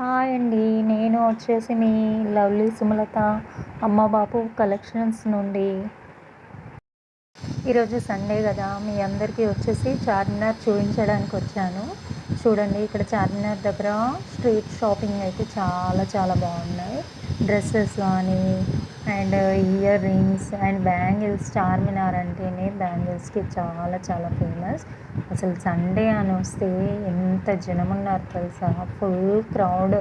Hi అండి. నేను వచ్చేసి మీ లవ్లీ సుమలత అమ్మ బాపు కలెక్షన్స్ నుండి. ఈరోజు సండే కదా మీ అందరికీ వచ్చేసి చార్మినార్ చూపించడానికి వచ్చాను. చూడండి ఇక్కడ చార్మినార్ దగ్గర స్ట్రీట్ షాపింగ్ అయితే చాలా చాలా బాగున్నాయి. డ్రెస్సెస్ కానీ and ear rings and bangles Charminar అంటేనే బ్యాంగిల్స్కి చాలా చాలా ఫేమస్. అసలు సండే అని వస్తే ఎంత జనం ఉన్నారు తెలుసా? Full crowd.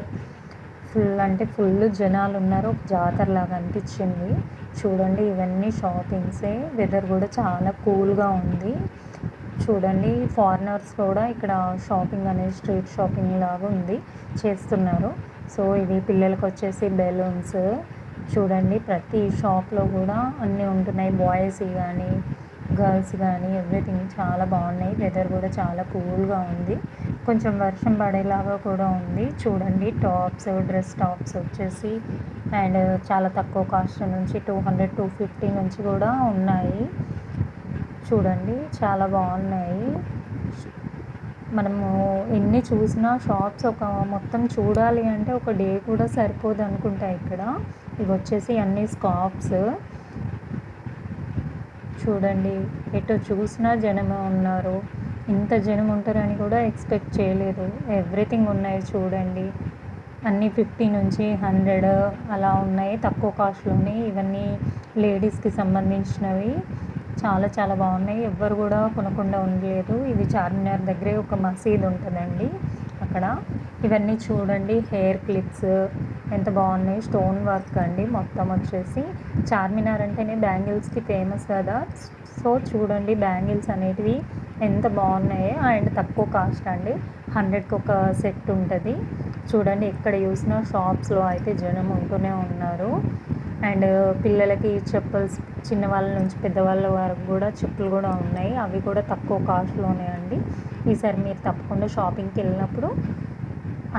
ఫుల్ అంటే ఫుల్ జనాలు ఉన్నారు. ఒక జాతరలాగా అనిపించింది. చూడండి ఇవన్నీ షాపింగ్సే. వెదర్ కూడా చాలా కూల్గా ఉంది. చూడండి ఫారినర్స్ కూడా ఇక్కడ షాపింగ్ అనేది స్ట్రీట్ షాపింగ్ లాగా ఉంది చేస్తున్నారు. సో ఇది పిల్లలకు వచ్చేసి బెలూన్స్ చూడండి ప్రతి షాప్లో కూడా అన్నీ ఉంటున్నాయి. బాయ్స్ కానీ గర్ల్స్ కానీ ఎవ్రీథింగ్ చాలా బాగున్నాయి. వెదర్ కూడా చాలా కూల్గా ఉంది. కొంచెం వర్షం పడేలాగా కూడా ఉంది. చూడండి టాప్స్ డ్రెస్ టాప్స్ వచ్చేసి అండ్ చాలా తక్కువ కాస్ట్ నుంచి టూ హండ్రెడ్ టూ ఫిఫ్టీ నుంచి కూడా ఉన్నాయి. చూడండి చాలా బాగున్నాయి. మనము ఎన్ని చూసినా షాప్స్ ఒక మొత్తం చూడాలి అంటే ఒక డే కూడా సరిపోదు అనుకుంటా ఇక్కడ. ఇవి వచ్చేసి అన్ని స్కాప్స్. చూడండి ఎటు చూసినా జనమే ఉన్నారు. ఇంత జనం ఉంటారని కూడా ఎక్స్పెక్ట్ చేయలేదు. ఎవ్రీథింగ్ ఉన్నాయి చూడండి. అన్నీ ఫిఫ్టీ నుంచి హండ్రెడ్ అలా ఉన్నాయి. తక్కువ కాస్ట్లోనే ఇవన్నీ లేడీస్కి సంబంధించినవి. చాలా చాలా బాగున్నాయి. ఎవ్వరు కూడా కొనకుండా ఉండలేదు. ఇది చార్మినార్ దగ్గరే ఒక మసీద్ ఉంటుందండి అక్కడ. ఇవన్నీ చూడండి హెయిర్ క్లిప్స్ ఎంత బాగున్నాయి. స్టోన్ వర్క్ అండి మొత్తం వచ్చేసి. చార్మినార్ అంటేనే బ్యాంగిల్స్కి ఫేమస్ కదా. సో చూడండి బ్యాంగిల్స్ అనేటివి ఎంత బాగున్నాయో. అండ్ తక్కువ కాస్ట్ అండి. హండ్రెడ్కి ఒక సెట్ ఉంటుంది. చూడండి ఎక్కడ చూసినా షాప్స్లో అయితే జనం ఉంటూనే ఉన్నారు. అండ్ పిల్లలకి చెప్పల్స్ చిన్నవాళ్ళ నుంచి పెద్దవాళ్ళ వరకు కూడా చెప్పులు కూడా ఉన్నాయి. అవి కూడా తక్కువ కాస్ట్లోనే అండి. ఈసారి మీరు తప్పకుండా షాపింగ్కి వెళ్ళినప్పుడు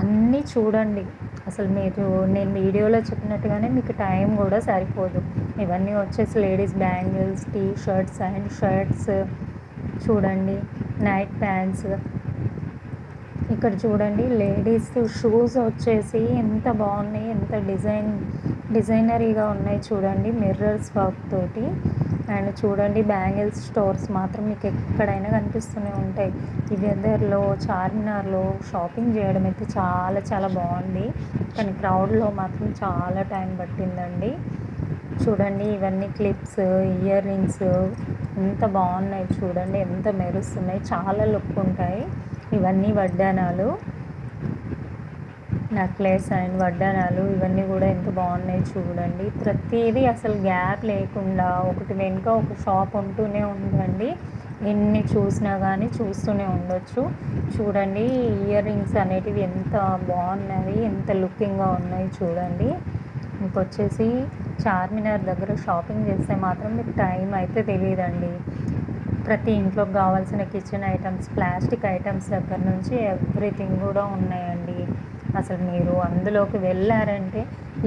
అన్నీ చూడండి. అసలు మీరు నేను వీడియోలో చెప్పినట్టుగానే మీకు టైం కూడా సరిపోదు. ఇవన్నీ వచ్చేసి ladies bangles T shirts and shirts చూడండి. నైట్ ప్యాంట్స్ ఇక్కడ చూడండి లేడీస్ షూస్ వచ్చేసి ఎంత బాగున్నాయి ఎంత డిజైన్ డిజైనరీగా ఉన్నాయి చూడండి మిర్రర్స్ వర్క్ తోటి. అండ్ చూడండి బ్యాంగిల్స్ స్టోర్స్ మాత్రం మీకు ఎక్కడైనా కనిపిస్తూనే ఉంటాయి. ఈ వెదర్లో చార్మినార్లో షాపింగ్ చేయడం అయితే చాలా చాలా బాగుంది. కానీ క్రౌడ్లో మాత్రం చాలా టైం పట్టిందండి. చూడండి ఇవన్నీ క్లిప్స్ ఇయర్ రింగ్స్ ఎంత బాగున్నాయి చూడండి ఎంత మెరుస్తున్నాయి చాలా లుక్ ఉంటాయి. ఇవన్నీ వడ్డానాలు నెక్లెస్ అండ్ వడ్డానాలు ఇవన్నీ కూడా ఎంత బాగున్నాయి చూడండి. ప్రతిదీ అసలు గ్యాప్ లేకుండా ఒకటి వెనుక ఒక షాప్ ఉంటూనే ఉందండి. ఎన్ని చూసినా కానీ చూస్తూనే ఉండొచ్చు. చూడండి ఇయర్ రింగ్స్ అనేటివి ఎంత బాగున్నాయి ఎంత లుకింగ్గా ఉన్నాయి చూడండి. ఇంకొచ్చేసి చార్మినార్ దగ్గర షాపింగ్ చేస్తే మాత్రం మీకు టైం అయితే తెలియదండి. ప్రతి ఇంట్లోకి కావాల్సిన కిచెన్ ఐటమ్స్ ప్లాస్టిక్ ఐటమ్స్ దగ్గర నుంచి ఎవ్రీథింగ్ కూడా ఉన్నాయండి. అసలు మీరు అందులోకి వెళ్ళారంటే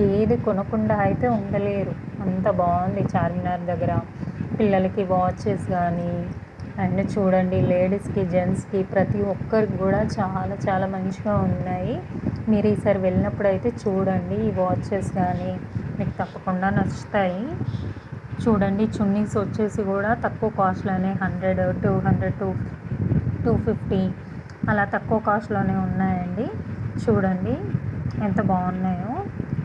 ఏది కొనకుండా అయితే ఉండలేరు. అంత బాగుంది చార్మినార్ దగ్గర. పిల్లలకి వాచెస్ కానీ అండ్ చూడండి లేడీస్కి జెంట్స్కి ప్రతి ఒక్కరికి కూడా చాలా చాలా మంచిగా ఉన్నాయి. మీరు ఈసారి వెళ్ళినప్పుడు అయితే చూడండి ఈ వాచెస్ కానీ మీకు తప్పకుండా నచ్చుతాయి. చూడండి చున్నీస్ వచ్చేసి కూడా తక్కువ కాస్ట్లోనే hundred two hundred to two fifty అలా తక్కువ కాస్ట్లోనే ఉన్నాయండి. చూడండి ఎంత బాగున్నాయో.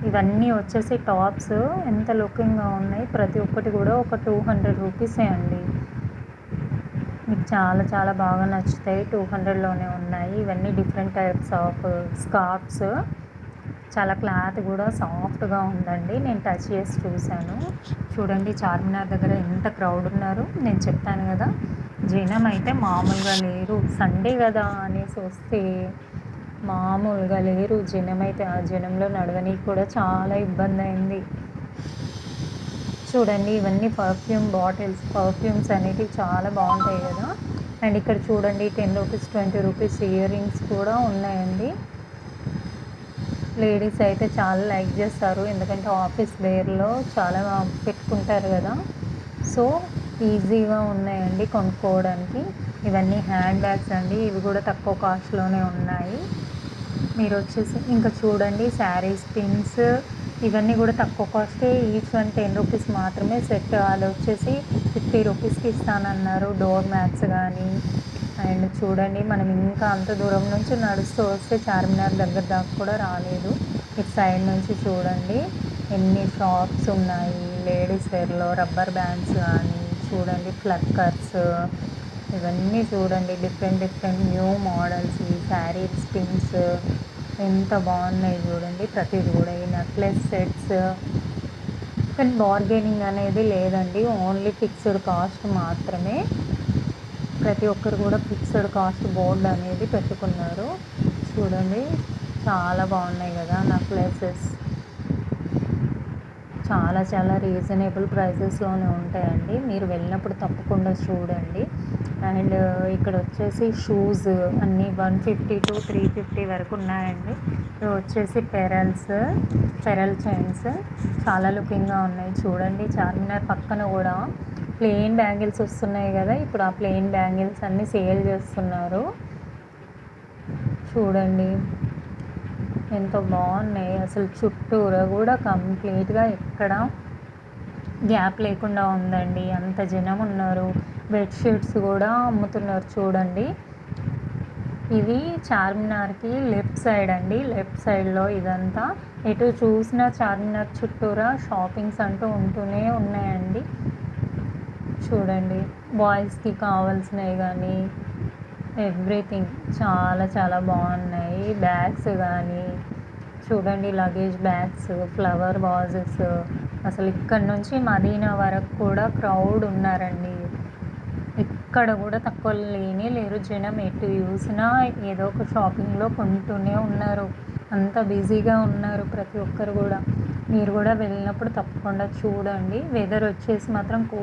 ఇవన్నీ వచ్చేసి టాప్స్. ఎంత లుకింగ్గా ఉన్నాయి. ప్రతి ఒక్కటి కూడా ఒక టూ హండ్రెడ్ రూపీసే అండి. మీకు చాలా చాలా బాగా నచ్చుతాయి. టూ హండ్రెడ్లోనే ఉన్నాయి. ఇవన్నీ డిఫరెంట్ టైప్స్ ఆఫ్ స్కార్ఫ్స్ చాలా క్లాత్ కూడా సాఫ్ట్గా ఉందండి. నేను టచ్ చేసి చూశాను. చూడండి చార్మినార్ దగ్గర ఎంత క్రౌడ్ ఉన్నారు. నేను చెప్తాను కదా జనం అయితే మామూలుగా లేరు. సండే కదా అనేసి వస్తే మామూలుగా లేరు జనం అయితే ఆ జనంలో నడవనీకి కూడా చాలా ఇబ్బంది అయింది చూడండి ఇవన్నీ పర్ఫ్యూమ్ బాటిల్స్ పర్ఫ్యూమ్స్ అనేవి చాలా బాగుంటాయి కదా. అండ్ ఇక్కడ చూడండి ten rupees twenty rupees ear rings కూడా ఉన్నాయండి. లేడీస్ అయితే చాలా లైక్ చేస్తారు. ఎందుకంటే ఆఫీస్ వేర్లో చాలా పెట్టుకుంటారు కదా. సో ఈజీగా ఉన్నాయండి కొనుక్కోవడానికి. ఇవన్నీ హ్యాండ్ బ్యాగ్స్ అండి. ఇవి కూడా తక్కువ కాస్ట్లోనే ఉన్నాయి. మీరు వచ్చేసి ఇంకా చూడండి శారీస్ పిన్స్ ఇవన్నీ కూడా తక్కువ కాస్టే ఈచ్ వన్ టెన్ రూపీస్ మాత్రమే సెట్ వాళ్ళు వచ్చేసి ఫిఫ్టీ రూపీస్కి ఇస్తానన్నారు డోర్ మ్యాట్స్ కానీ అండ్ చూడండి మనం ఇంకా అంత దూరం నుంచి నడుస్తూ వస్తే చార్మినార్ దగ్గర దాకా కూడా రాలేదు. ఇటు సైడ్ నుంచి చూడండి ఎన్ని షాప్స్ ఉన్నాయి. లేడీస్ వేర్లో రబ్బర్ బ్యాండ్స్ కానీ చూడండి ఫ్లక్కర్స్ ఇవన్నీ చూడండి. డిఫరెంట్ డిఫరెంట్ న్యూ మోడల్స్ ఈ శారీ పిన్స్ ఎంత బాగున్నాయి చూడండి. ప్రతిది కూడా ఈ నెక్లెస్ సెట్స్ కానీ బార్గెనింగ్ అనేది లేదండి. ఓన్లీ ఫిక్స్డ్ కాస్ట్ మాత్రమే. ప్రతి ఒక్కరు కూడా ఫిక్స్డ్ కాస్ట్ బోర్డ్ అనేది పెట్టుకున్నారు. చూడండి చాలా బాగున్నాయి కదా నెక్లెసెస్ చాలా చాలా రీజనబుల్ ప్రైసెస్లోనే ఉంటాయండి. మీరు వెళ్ళినప్పుడు తప్పకుండా చూడండి. అండ్ ఇక్కడ వచ్చేసి షూస్ అన్నీ one fifty to three fifty వరకు ఉన్నాయండి. ఇవి వచ్చేసి పెరల్స్ పెరల్ చైన్స్ చాలా లుకింగ్గా ఉన్నాయి. చూడండి చార్మినార్ పక్కన కూడా ప్లెయిన్ బ్యాంగిల్స్ వస్తున్నాయి కదా. ఇప్పుడు ఆ ప్లెయిన్ బ్యాంగిల్స్ అన్నీ సేల్ చేస్తున్నారు. చూడండి ఎంత బాగున్నాయి. అసలు చుట్టూరా కూడా కంప్లీట్గా ఎక్కడ గ్యాప్ లేకుండా ఉందండి. అంత జనం ఉన్నారు. బెడ్షీట్స్ కూడా అమ్ముతున్నారు చూడండి. ఇది చార్మినార్కి లెఫ్ట్ సైడ్ అండి. లెఫ్ట్ సైడ్లో ఇదంతా. ఎటు చూసినా చార్మినార్ చుట్టూరా షాపింగ్స్ అంటూ ఉంటూనే ఉన్నాయండి. చూడండి బాయ్స్కి కావాల్సినవి కానీ ఎవ్రీథింగ్ చాలా చాలా బాగున్నాయి. బ్యాగ్స్ కానీ చూడండి లగేజ్ బ్యాగ్స్ ఫ్లవర్ వాజెస్. అసలు ఇక్కడ నుంచి మదీనా వరకు కూడా క్రౌడ్ ఉన్నారండి. ఎక్కడ కూడా తక్కువ లేని లేరు. జనం ఎటు చూసినా ఏదో ఒక షాపింగ్లో కొంటూనే ఉన్నారు. అంత బిజీగా ఉన్నారు ప్రతి ఒక్కరు కూడా. మీరు కూడా వెళ్ళినప్పుడు తప్పకుండా చూడండి. వెదర్ వచ్చేసి మాత్రం కూ